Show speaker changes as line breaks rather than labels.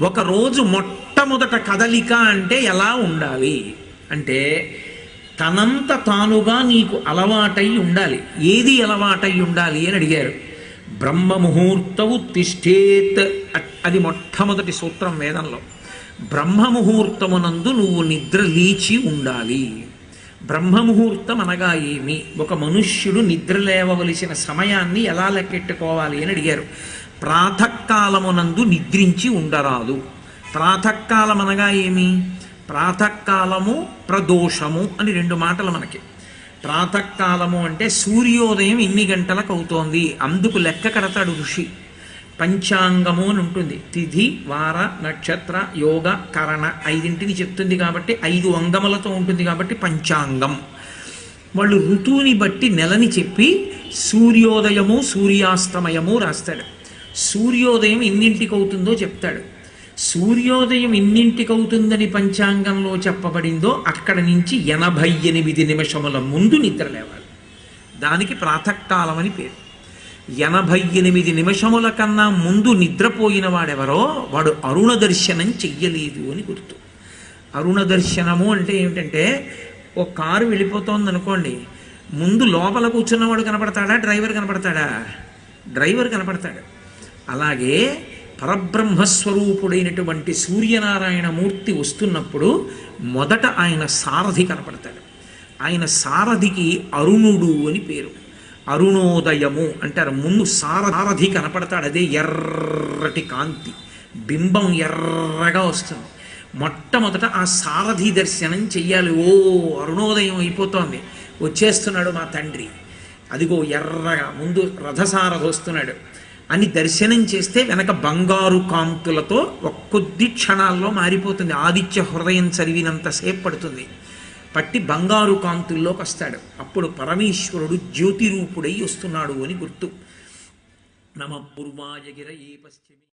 ఒకరోజు మొట్టమొదట కదలిక అంటే ఎలా ఉండాలి? అంటే తనంత తానుగా నీకు అలవాటై ఉండాలి. ఏది అలవాటై ఉండాలి అని అడిగారు. బ్రహ్మ ముహూర్తవు తిష్టేత్ అది మొట్టమొదటి సూత్రం వేదంలో. బ్రహ్మముహూర్తమునందు నువ్వు నిద్ర లేచి ఉండాలి. బ్రహ్మ ముహూర్తం అనగా ఏమి? ఒక మనుష్యుడు నిద్ర లేవవలసిన సమయాన్ని ఎలా లెక్కెట్టుకోవాలి అని అడిగారు. ప్రాతకాలమునందు నిద్రించి ఉండరాదు. ప్రాతకాలం అనగా ఏమి? ప్రాతకాలము ప్రదోషము అని రెండు మాటలు మనకి. ప్రాతకాలము అంటే సూర్యోదయం ఎన్ని గంటలకు అవుతోంది? అందుకు లెక్క కడతాడు ఋషి. పంచాంగము అని ఉంటుంది. తిథి వార నక్షత్ర యోగ కరణ ఐదింటిని చెప్తుంది కాబట్టి ఐదు అంగములతో ఉంటుంది కాబట్టి పంచాంగం. వాళ్ళు ఋతువుని బట్టి నెలని చెప్పి సూర్యోదయము సూర్యాస్తమయము రాస్తాడు. సూర్యోదయం ఎన్నింటికి అవుతుందో చెప్తాడు. సూర్యోదయం ఎన్నింటికి అవుతుందని పంచాంగంలో చెప్పబడిందో అక్కడ నుంచి ఎనభై ఎనిమిది నిమిషముల ముందు నిద్ర లేవాలి. దానికి ప్రాతకాలం అని పేరు. ఎనభై ఎనిమిది నిమిషముల కన్నా ముందు నిద్రపోయిన వాడెవరో వాడు అరుణ దర్శనం చెయ్యలేదు అని గుర్తు. అరుణ దర్శనము అంటే ఏమిటంటే ఓ కారు వెళ్ళిపోతోంది అనుకోండి ముందు లోపల కూర్చున్నవాడు కనపడతాడా? డ్రైవర్ కనపడతాడా? డ్రైవర్ కనపడతాడు. అలాగే పరబ్రహ్మస్వరూపుడైనటువంటి సూర్యనారాయణ మూర్తి వస్తున్నప్పుడు మొదట ఆయన సారథి కనపడతాడు. ఆయన సారథికి అరుణుడు అని పేరు. అరుణోదయము అంటారు. ముందు సారథి కనపడతాడు. అదే ఎర్రటి కాంతి. బింబం ఎర్రగా వస్తుంది. మొట్టమొదట ఆ సారథి దర్శనం చెయ్యాలి. ఓ అరుణోదయం అయిపోతోంది. వచ్చేస్తున్నాడు మా తండ్రి. అదిగో ఎర్రగా ముందు రథసారథి వస్తున్నాడు. అని దర్శనం చేస్తే వెనక బంగారు కాంతులతో ఒక్కొద్ది క్షణాల్లో మారిపోతుంది. ఆదిత్య హృదయం చదివినంతసేపు పడుతుంది. పట్టి బంగారు కాంతుల్లోకి వస్తాడు. అప్పుడు పరమేశ్వరుడు జ్యోతి రూపుడై వస్తున్నాడు అని గుర్తు. నమ పూర్వాయగిర ఏ పశ్చిమి